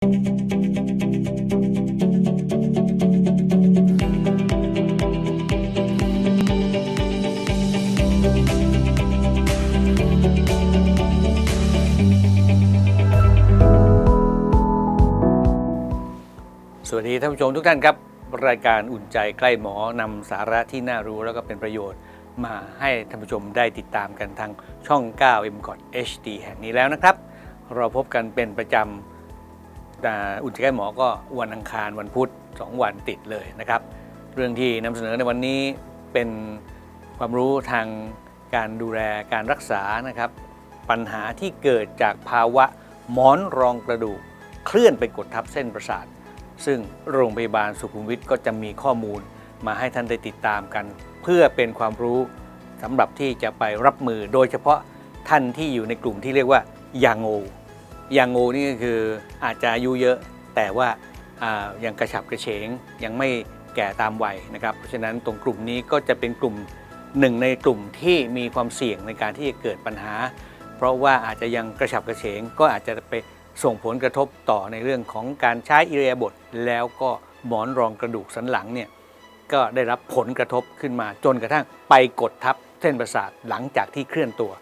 สวัสดีท่านผู้ชมทุกท่านครับ รายการอุ่นใจใกล้หมอนำสาระที่น่ารู้แล้วก็เป็นประโยชน์ มาให้ท่านผู้ชมได้ติดตามกันทางช่อง 9 m c o t HD แห่งนี้แล้วนะครับ เราพบกันเป็นประจำ อ่าอุ่นใจใกล้หมอก็วันอังคารวันพุธ 2 วันติดเลยนะครับ เรื่องที่นำเสนอในวันนี้เป็นความรู้ทางการดูแลการรักษานะครับ ปัญหาที่เกิดจากภาวะหมอนรองกระดูก เคลื่อนไปกดทับเส้นประสาท ซึ่งโรงพยาบาลสุขุมวิทก็จะมีข้อมูลมาให้ท่านได้ติดตามกัน เพื่อเป็นความรู้สำหรับที่จะไปรับมือโดยเฉพาะท่านที่อยู่ในกลุ่มที่เรียกว่ายางโง อย่างโงนี่ก็คืออาจจะอายุเยอะแต่ว่ายังกระฉับกระเฉงยังไม่แก่ตามวัยนะครับ เพราะฉะนั้นตรงกลุ่มนี้ก็จะเป็นกลุ่มหนึ่งในกลุ่มที่มีความเสี่ยงในการที่จะเกิดปัญหา เพราะว่าอาจจะยังกระฉับกระเฉง ก็อาจจะไปส่งผลกระทบต่อในเรื่องของการใช้อิรยาบถแล้วก็หมอนรองกระดูกสันหลังเนี่ยก็ได้รับผลกระทบขึ้นมาจนกระทั่งไปกดทับเส้นประสาทหลังจากที่เคลื่อนตัว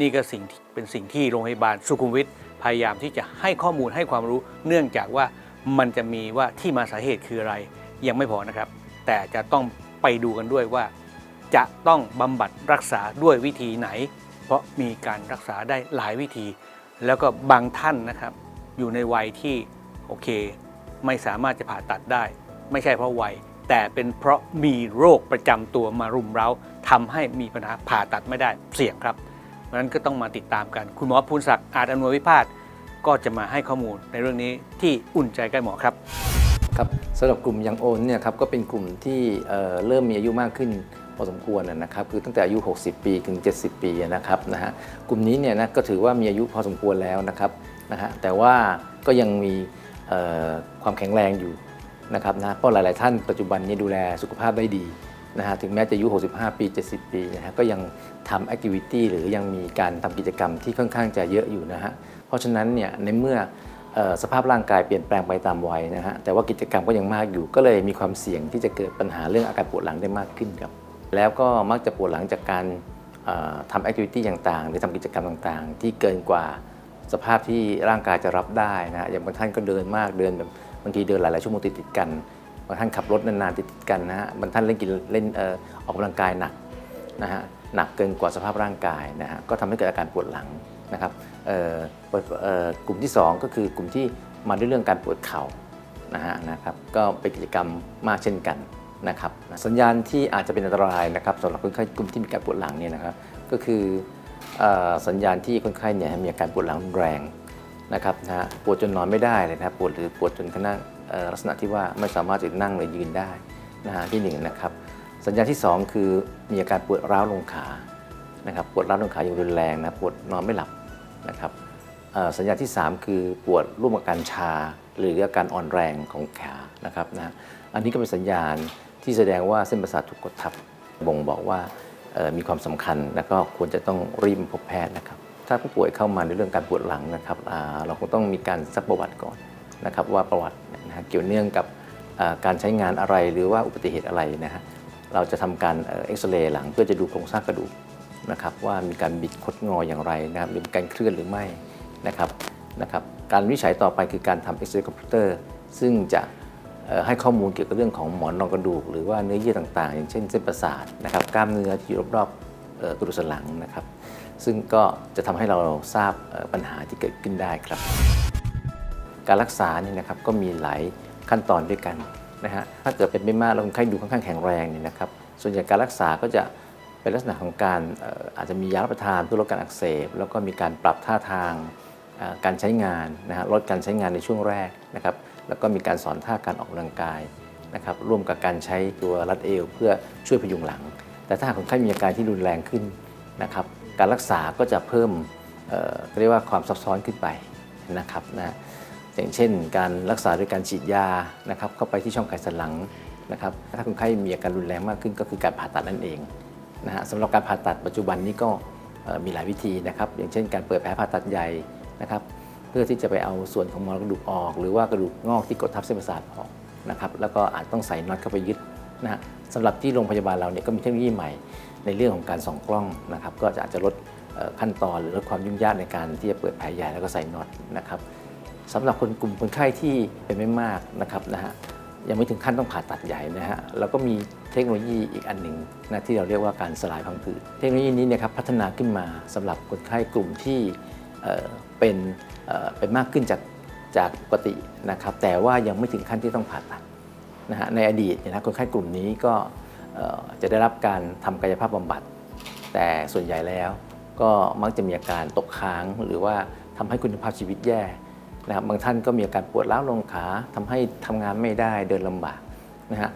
นี่ก็สิ่งเป็นสิ่งที่โรงพยาบาลสุขุมวิท พยายามที่จะให้ข้อมูลให้ความรู้ เนื่องจากว่ามันจะมีว่าที่มาสาเหตุคืออะไรยังไม่พอนะครับ แต่จะต้องไปดูกันด้วยว่า จะต้องบำบัดรักษาด้วยวิธีไหน เพราะมีการรักษาได้หลายวิธี แล้วก็บางท่านนะครับ อยู่ในวัยที่โอเค ไม่สามารถจะผ่าตัดได้ ไม่ใช่เพราะวัยแต่เป็นเพราะมีโรคประจำตัวมารุมเร้าทำให้มีปัญหาผ่าตัดไม่ได้เสี่ยงครับะนั้นก็ต้องมาติดตามกัน คุณหมอภูนศักดิ์อาจอนวยวิพาทก็จะมาให้ข้อมูลในเรื่องนี้ที่อุ่นใจใกล้หมอครับ ครับสำหรับกลุ่มยังโอนเนี่ยครับก็เป็นกลุ่มที่เอ่อเริ่มมีอายุมากขึ้นพอสมควรนะนะครับคือตั้งแต่อายุ 60 ปีถึง 70 ปีนะครับนะฮะกลุ่มนี้เนี่ยนะก็ถือว่ามีอายุพอสมควรแล้วนะครับนะฮะแต่ว่าก็ยังมีเอ่อความแข็งแรงอยู่นะครับนะเพราะหลาย ๆ ท่านปัจจุบันนี้ดูแลสุขภาพได้ดี นะฮะถึงแม้จะอายุ 65 ปี 70 ปีนะฮะก็ยังทำแอคทิวิตี้หรือยังมีการทำกิจกรรมที่ค่อนข้างจะเยอะอยู่นะฮะเพราะฉะนั้นเนี่ยในเมื่ออสภาพร่างกายเปลี่ยนแปลงไปตามวัยนะฮะแต่ว่ากิจกรรมก็ยังมากอยู่ ก็เลยมีความเสี่ยงที่จะเกิดปัญหาเรื่องอาการปวดหลังได้มากขึ้นครับแล้วก็มักจะปวดหลังจากการทำแอคทิวิตี้ต่างๆ หรือทำกิจกรรมต่างๆ ที่เกินกว่าสภาพที่ร่างกายจะรับได้นะฮะอย่างบางท่านก็เดินมากเดินแบบบางทีเดินหลายๆชั่วโมงติดๆกัน บางท่านขับรถนานๆติดกันนะฮะบางท่านเล่นกินเล่นออกกำลังกายหนักนะฮะหนักเกินกว่าสภาพร่างกายนะฮะก็ทำให้เกิดอาการปวดหลังนะครับกลุ่มที่สองก็คือกลุ่มที่มาด้วยเรื่องการปวดเข่านะฮะนะครับก็เป็นกิจกรรมมากเช่นกันนะครับสัญญาณที่อาจจะเป็นอันตรายนะครับสำหรับคนไข้กลุ่มที่มีการปวดหลังเนี่ยนะครับก็คือสัญญาณที่คนไข้เนี่ยมีอาการปวดหลังรุนแรงนะครับนะฮะปวดจนนอนไม่ได้เลยนะครับปวดหรือปวดจนขณะเอ่อ ลักษณะที่ว่าไม่สามารถจะนั่งหรือยืนได้นะฮะที่หนึ่งนะครับสัญญาณที่สองคือมีอาการปวดร้าวลงขานะครับปวดร้าวลงขาอย่างรุนแรงนะปวดนอนไม่หลับนะครับสัญญาณที่ 3 คือปวดร่วมกับการชา หรืออาการอ่อนแรงของขานะครับนะอันนี้ก็เป็นสัญญาณที่แสดงว่าเส้นประสาทถูกกดทับบ่งบอกว่ามีความสำคัญแล้วก็ควรจะต้องรีบพบแพทย์นะครับถ้าผู้ป่วยเข้ามาในเรื่องการปวดหลังนะครับเราคงต้องมีการซักประวัติก่อนนะครับว่าประวัติ ฮะเกี่ยวเนื่องกับการใช้งานอะไรหรือว่าอุบัติเหตุอะไรนะฮะเราจะทำการเอ็กซเรย์หลังเพื่อจะดูโครงสร้างกระดูกนะครับว่ามีการบิดคดงออย่างไรนะครับหรือมีการเคลื่อนหรือไม่นะครับนะครับการวิจัยต่อไปคือการทำเอ็กซเรย์คอมพิวเตอร์ซึ่งจะให้ข้อมูลเกี่ยวกับเรื่องของหมอนรองกระดูก หรือว่าเนื้อเยื่อต่างๆ อย่างเช่นเส้นประสาทนะครับกล้ามเนื้อที่อยู่รอบๆกระดูกสันหลังนะครับ ซึ่งก็จะทำให้เราทราบปัญหาที่เกิดขึ้นได้ครับ การรักษาเนี่ยนะครับก็มีหลายขั้นตอนด้วยกันนะฮะถ้าเกิดเป็นไม่มากแล้วคนไข้ดูค่อนข้างแข็งแรงเนี่ยนะครับส่วนใหญ่การรักษาก็จะเป็นลักษณะของการอาจจะมียารับประทานเพื่อลดการอักเสบ แล้วก็มีการปรับท่าทางการใช้งานนะฮะลดการใช้งานในช่วงแรกนะครับแล้วก็มีการสอนท่าการออกกำลังกายนะครับร่วมกับการใช้ตัวรัดเอว เพื่อช่วยพยุงหลัง แต่ถ้าหากคนไข้มีอาการที่รุนแรงขึ้นนะครับการรักษาก็จะเพิ่มเเรียกว่าความซับซ้อนขึ้นไปนะครับนะ อย่างเช่น การรักษาด้วยการฉีดยานะครับเข้าไปที่ช่องไขสันหลังนะครับถ้าคนไข้มีอาการรุนแรงมากขึ้นก็คือการผ่าตัดนั่นเองนะฮะสำหรับการผ่าตัดปัจจุบันนี้ก็มีหลายวิธีนะครับ อย่างเช่น การเปิดแผลผ่าตัดใหญ่นะครับ เพื่อที่จะไปเอาส่วนของมรกระดูกออก หรือว่ากระดูกงอกที่กดทับเส้นประสาทออกนะครับแล้วก็อาจต้องใส่น็อตเข้าไปยึดนะฮะสำหรับที่โรงพยาบาลเราเนี่ยก็มีเทคโนโลยีใหม่ในเรื่องของการส่องกล้องนะครับ ก็จะอาจจะลดขั้นตอนหรือลดความยุ่งยากในการที่จะเปิดแผลใหญ่แล้วก็ใส่น็อตนะครับ สำหรับคนกลุ่มคนไข้ที่เป็นไม่มากนะครับนะฮะยังไม่ถึงขั้นต้องผ่าตัดใหญ่นะฮะเราก็มีเทคโนโลยีอีกอันหนึ่งนะที่เราเรียกว่าการสลายพังผืดเทคโนโลยีนี้เนะครับพัฒนาขึ้นมาสำหรับคนไข้กลุ่มที่เเป็นเเป็นมากขึ้นจากจากปกตินะครับแต่ว่ายังไม่ถึงขั้นที่ต้องผ่าตัดนะฮะในอดีตเนยนะคนไข้กลุ่มนี้ก็จะได้รับการทำกายภาพบำบัด แต่ส่วนใหญ่แล้วก็มักจะมีอาการตกค้างหรือว่าทำให้คุณภาพชีวิตแย่ นะครับบางท่านก็มีอาการปวดร้าวลงขาทำให้ทำงานไม่ได้เดินลำบากนะฮะ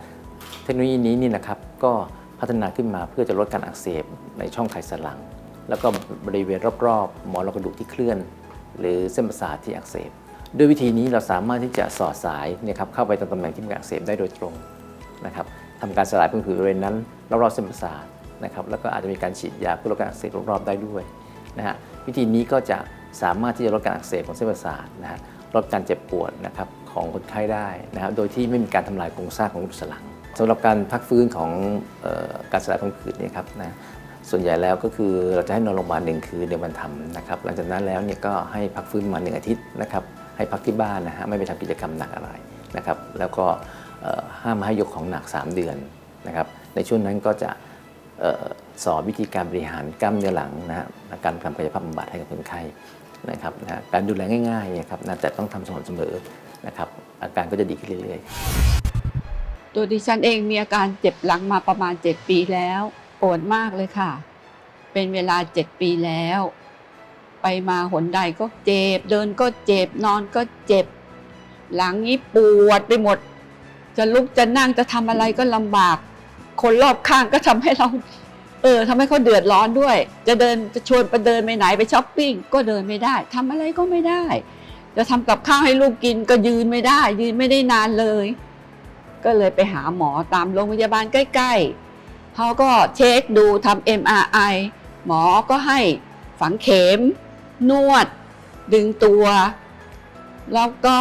เทคโนโลยีนี้นี่นะครับก็พัฒนาขึ้นมาเพื่อจะลดการอักเสบในช่องไขสันหลัง แล้วก็บริเวณรอบๆ หมอนรองกระดูกที่เคลื่อน หรือเส้นประสาทที่อักเสบ ด้วยวิธีนี้เราสามารถที่จะสอดสายเนยครับเข้าไปตรงตำแหน่งที่มีอักเสบได้โดยตรงนะครับทำการสลายพังผืดบริเวณนั้นรอบๆเส้นประสาทนะครับแล้วก็อาจจะมีการฉีดยาเพื่อลดการอักเสบรอบๆได้ด้วยนะฮะวิธีนี้ก็จะ สามารถที่จะลดการอักเสบของเส้นประสาทนะฮะลดการเจ็บปวดนะครับของคนไข้ได้นะฮะโดยที่ไม่มีการทำลายโครงสร้างของกระดูกสันหลังสำหรับการพักฟื้นของออการสลายพังผืดเนี่ยครับนะส่วนใหญ่แล้วก็คือเราจะให้นอนโรงพยาบาลหนึ่งคืนในวันทำนะครับหลังจากนั้นแล้วเนี่ยก็ให้พักฟื้นมาหนึ่งอาทิตย์นะครับให้พักที่บ้านนะฮะไม่ไปทำกิจกรรมหนักอะไรนะครับแล้วก็ห้ามให้ยกของหนัก 3 เดือนนะครับในช่วงนั้นก็จะออสอนวิธีการบริหารกล้ามเนื้อหลังนะฮะการทำกายภาพบำบัดให้กับคนไข้ นะครับนะการดูแลง่ายๆนะครับนะแต่ต้องทำสม่ำเสมอนะครับอาการก็จะดีขึ้นเรื่อยๆ ตัวดิฉันเองมีอาการเจ็บหลังมาประมาณ 7 ปีแล้วปวดมากเลยค่ะ เป็นเวลา 7 ปีแล้ว ไปมาหนใดก็เจ็บ เดินก็เจ็บ นอนก็เจ็บ หลังนี้ปวดไปหมด จะลุกจะนั่งจะทำอะไรก็ลำบาก คนรอบข้างก็ทำให้เรา เออทำให้เขาเดือดร้อนด้วย จะเดินจะชวนไปเดินไปไหนไปช้อปปิ้งก็เดินไม่ได้ทำอะไรก็ไม่ได้ จะทำกับข้าวให้ลูกกินก็ยืนไม่ได้ ยืนไม่ได้นานเลย ก็เลยไปหาหมอตามโรงพยาบาลใกล้ ๆเขาก็เช็คดูทำ MRI หมอก็ให้ฝังเข็ม นวด ดึงตัว แล้วก็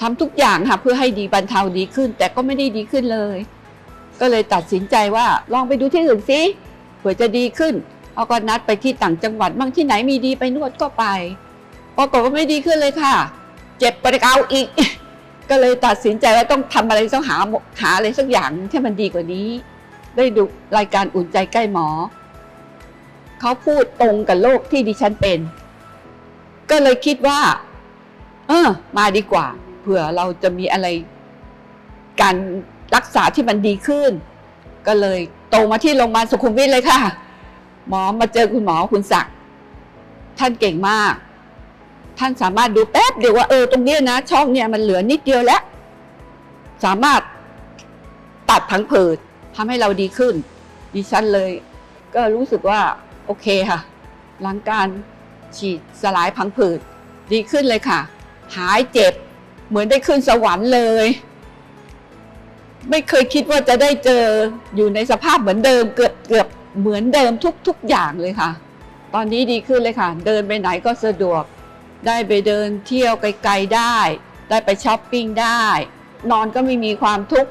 ทำทุกอย่างค่ะเพื่อให้ดีบรรเทาดีขึ้น แต่ก็ไม่ได้ดีขึ้นเลย ก็เลยตัดสินใจว่าลองไปดูที่อื่นสิเผื่อจะดีขึ้นเขาก็นัดไปที่ต่างจังหวัดบางที่ไหนมีดีไปนวดก็ไปปรากฏว่าไม่ดีขึ้นเลยค่ะ เจ็บไปเอาอีก ก็เลยตัดสินใจว่าต้องทำอะไรต้องหาหาอะไรสักอย่างที่มันดีกว่านี้ ได้ดูรายการอุ่นใจใกล้หมอเขาพูดตรงกับโรคที่ดิฉันเป็น ก็เลยคิดว่า เออ มาดีกว่า เผื่อเราจะมีอะไร การ รักษาที่มันดีขึ้น ก็เลยตรงมาที่โรงพยาบาลสุขุมวิทเลยค่ะ หมอมาเจอคุณหมอคุณศักดิ์ท่านเก่งมาก ท่านสามารถดูแป๊บเดียวว่าเออตรงนี้นะ ช่องเนี่ยมันเหลือนิดเดียวแล้ว สามารถตัดผังผืดทำให้เราดีขึ้น ดิฉันเลย ก็รู้สึกว่าโอเคค่ะ หลังการฉีดสลายผังผืดดีขึ้นเลยค่ะ หายเจ็บเหมือนได้ขึ้นสวรรค์เลย ไม่เคยคิดว่าจะได้เจออยู่ในสภาพเหมือนเดิม เกือบเกือบเหมือนเดิมทุกทุกอย่างเลยค่ะ ตอนนี้ดีขึ้นเลยค่ะ เดินไปไหนก็สะดวก ได้ไปเดินเที่ยวไกลๆได้ ได้ไปช้อปปิ้งได้ นอนก็ไม่มีความทุกข์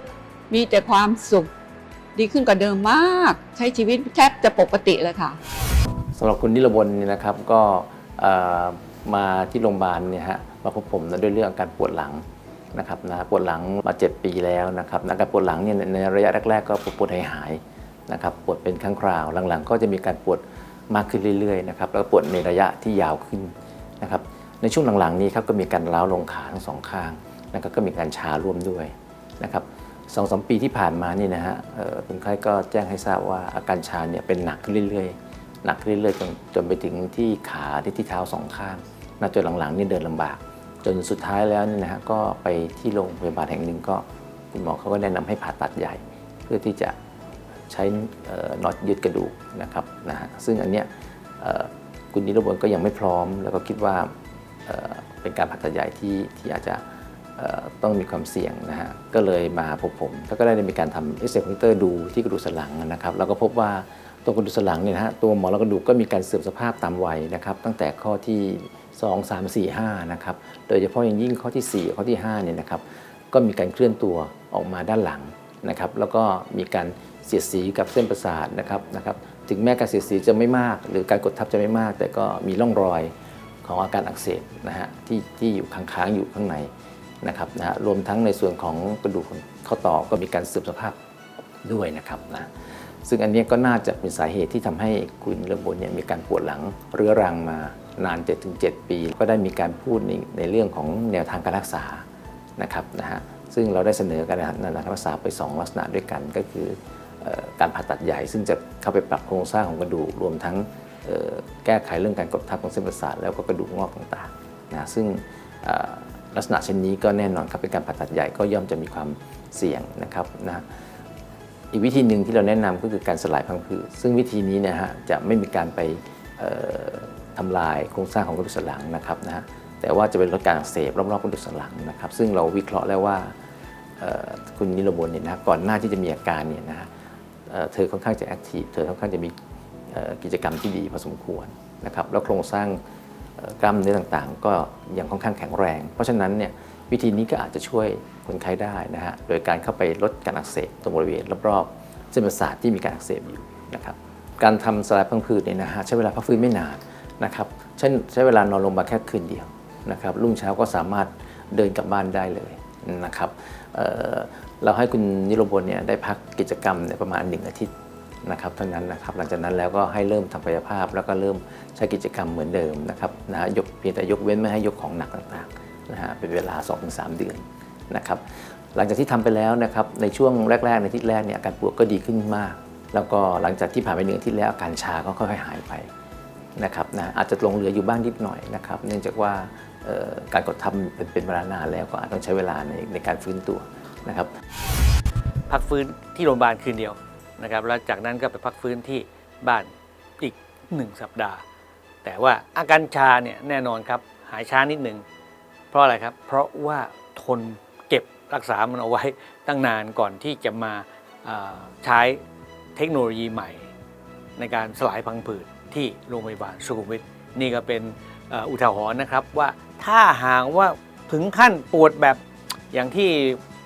มีแต่ความสุข ดีขึ้นกว่าเดิมมาก ใช้ชีวิตแทบจะปกติเลยค่ะสำหรับคุณนิรบลเนี่ยนะครับก็มาที่โรงพยาบาลเนี่ยฮะมาพบผมนะด้วยเรื่องอาการปวดหลัง นะครับนะปวดหลังมา 7 ปีแล้วนะครับอาการปวดหลังเนี่ยในระยะแรกๆก็ปวดหายหายๆนะครับปวดเป็นครั้งคราวหลังๆ ก็จะมีการปวดมากขึ้นเรื่อยๆนะครับแล้วปวดในระยะที่ยาวขึ้นนะครับในช่วงหลังๆนี้ครับก็มีการร้าวลงขาทั้งสองข้างนะครับก็มีการชาร่วมด้วยนะครับสองสามปีที่ผ่านมานี่นะฮะเอ่อคนไข้ก็แจ้งให้ทราบว่าอาการชาเนี่ยเป็นหนักขึ้นเรื่อยๆ หนักขึ้นเรื่อยๆจนจนไปถึงที่ขาที่ที่เท้าสองข้างนะจนหลังๆนี่เดินลำบาก จนสุดท้ายแล้วเนี่ยนะฮะก็ไปที่โรงพยาบาลแห่งหนึ่งก็คุณหมอเขาก็แนะนำให้ผ่าตัดใหญ่ เพื่อที่จะใช้น็อตยึดกระดูกนะครับนะฮะซึ่งอันเนี้ยคุณนิรบลก็ยังไม่พร้อม แล้วก็คิดว่าเป็นการผ่าตัดใหญ่ที่ที่อาจจะต้องมีความเสี่ยงนะฮะก็เลยมาพบผม แล้วก็ได้มีการทำเอ็กซเรย์คอมพิวเตอร์ดูที่กระดูกสันหลังนะครับแล้วก็พบว่าตัวกระดูกสันหลังเนี่ยนะฮะตัวหมอนรองกระดูกก็มีการเสื่อมสภาพตามวัยนะครับ ตั้งแต่ข้อที่ 2 3 4 5นะครับโดยเฉพาะอย่างยิ่งข้อที่ 4 ข้อที่5เนี่ยนะครับก็มีการเคลื่อนตัวออกมาด้านหลังนะครับแล้วก็มีการเสียดสีกับเส้นประสาทนะครับนะครับถึงแม้การเสียดสีจะไม่มาก หรือการกดทับจะไม่มาก แต่ก็มีร่องรอยของอาการอักเสบนะฮะที่ที่อยู่ค้างๆอยู่ข้างในนะครับนะฮะรวมทั้งในส่วนของกระดูกข้อต่อก็มีการเสื่อมสภาพด้วยนะครับนะซึ่งอันนี้ก็น่าจะเป็นสาเหตุที่ทำให้คุณเริ่มบนเนี่ยมีการปวดหลังเรื้อรังมา นาน 7-7 ปี ก็ได้มีการพูดในในเรื่องของแนวทางการรักษานะครับนะฮะซึ่งเราได้เสนอการรักษาไป 2 ลักษณะด้วยกันก็คือการผ่าตัดใหญ่ ซึ่งจะเข้าไปปรับโครงสร้างของกระดูกรวมทั้งแก้ไขเรื่องการกดทับของเส้นประสาทแล้วก็กระดูกงอกต่างๆนะซึ่งลักษณะเช่นนี้ก็แน่นอนครับเป็นการผ่าตัดใหญ่ก็ย่อมจะมีความเสี่ยงนะครับนะอีกวิธีหนึ่งที่เราแนะนำก็คือการสลายพังผืดซึ่งวิธีนี้นะฮะจะไม่มีการไป ทำลายโครงสร้างของกระดูกสันหลังนะครับนะฮะแต่ว่าจะเป็นลดการอักเสบรอบๆกระดูกสันหลังนะครับ ซึ่งเราวิเคราะห์แล้วว่าคุณนิรบลเนี่ยนะก่อนหน้าที่จะมีอาการเนี่ยนะฮะเธอค่อนข้างจะแอคทีฟเธอค่อนข้างจะมีกิจกรรมที่ดีพอสมควรนะครับแล้วโครงสร้างกล้ามเนื้อต่างๆ ก็ยังค่อนข้างแข็งแรง เพราะฉะนั้นเนี่ยวิธีนี้ก็อาจจะช่วยคนไข้ได้นะฮะโดยการเข้าไปลดการอักเสบตรงบริเวณรอบๆเส้นประสาทที่มีการอักเสบอยู่นะครับการทำสลายพังผืดเนี่ยนะฮะใช้เวลาพักฟื้นไม่นาน นะครับเช่นใช้เวลานอนลงมาแค่คืนเดียวนะครับรุ่งเช้าก็สามารถเดินกลับบ้านได้เลยนะครับเเราให้คุณนิรบลเนี่ยได้พักกิจกรรมเนี่ยประมาณ 1 อาทิตย์นะครับเท่านั้นนะครับหลังจากนั้นแล้วก็ให้เริ่มทำกายภาพ แล้วก็เริ่มใช้กิจกรรมเหมือนเดิมนะครับนะฮะยกเพียงแต่ยกเว้นไม่ให้ยกของหนักต่างๆนะฮะเป็นเวลา 2-3 เดือนนะครับหลังจากที่ทำไปแล้วนะครับในช่วงแรก ๆ ในอาทิตย์แรกเนี่ยอาการปวดก็ดีขึ้นมาก แล้วก็หลังจากที่ผ่านไปหนึ่งอาทิตย์แล้วอาการชาก็ค่อยๆหายไป นะครับนะอาจจะลงเหลืออยู่บ้างนิดหน่อยนะครับ เนื่องจากว่าการกดทับเป็นเวลานานแล้วก็อาจต้องใช้เวลาในในการฟื้นตัวนะครับ พักฟื้นที่โรงพยาบาลคืนเดียวนะครับ แล้วจากนั้นก็ไปพักฟื้นที่บ้านอีก 1 สัปดาห์ แต่ว่าอาการชาเนี่ยแน่นอนครับหายช้านิดหนึ่งเพราะอะไรครับ เพราะว่าทนเก็บรักษามันเอาไว้ตั้งนานก่อนที่จะมาใช้เทคโนโลยีใหม่ ในการสลายพังผืด ที่โรงพยาบาลสุขุมวิทนี่ก็เป็นอุทาหรณ์นะครับว่าถ้าหากว่าถึงขั้นปวดแบบอย่างที่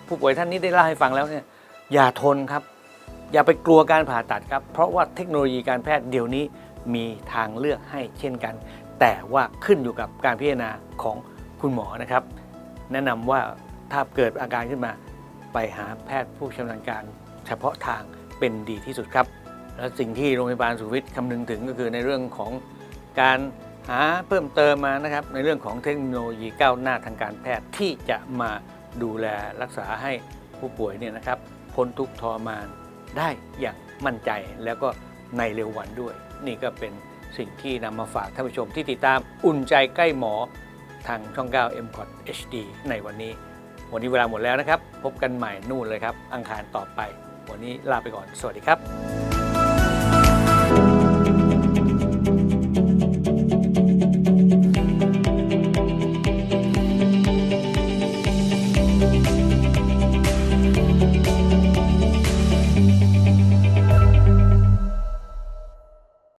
ผู้ป่วยท่านนี้ได้เล่าให้ฟังแล้วเนี่ยอย่าทนครับ อย่าไปกลัวการผ่าตัดครับ เพราะว่าเทคโนโลยีการแพทย์เดี๋ยวนี้มีทางเลือกให้เช่นกัน แต่ว่าขึ้นอยู่กับการพิจารณาของคุณหมอนะครับ แนะนำว่าถ้าเกิดอาการขึ้นมาไปหาแพทย์ผู้ชำนาญการ เฉพาะทางเป็นดีที่สุดครับ และสิ่งที่โรงพยาบาลสุขวิทย์คำนึงถึงก็คือในเรื่องของการหาเพิ่มเติมมานะครับในเรื่องของเทคโนโลยีก้าวหน้าทางการแพทย์ที่จะมาดูแลรักษาให้ผู้ป่วยเนี่ยนะครับพ้นทุกทรมานได้อย่างมั่นใจแล้วก็ในเร็ววันด้วย นี่ก็เป็นสิ่งที่นำมาฝากท่านผู้ชมที่ติดตามอุ่นใจใกล้หมอทางช่อง 9 m c o t HD ในวันนี้ วันนี้เวลาหมดแล้วนะครับ พบกันใหม่นู่นเลยครับ อังคารต่อไป วันนี้ลาไปก่อน สวัสดีครับ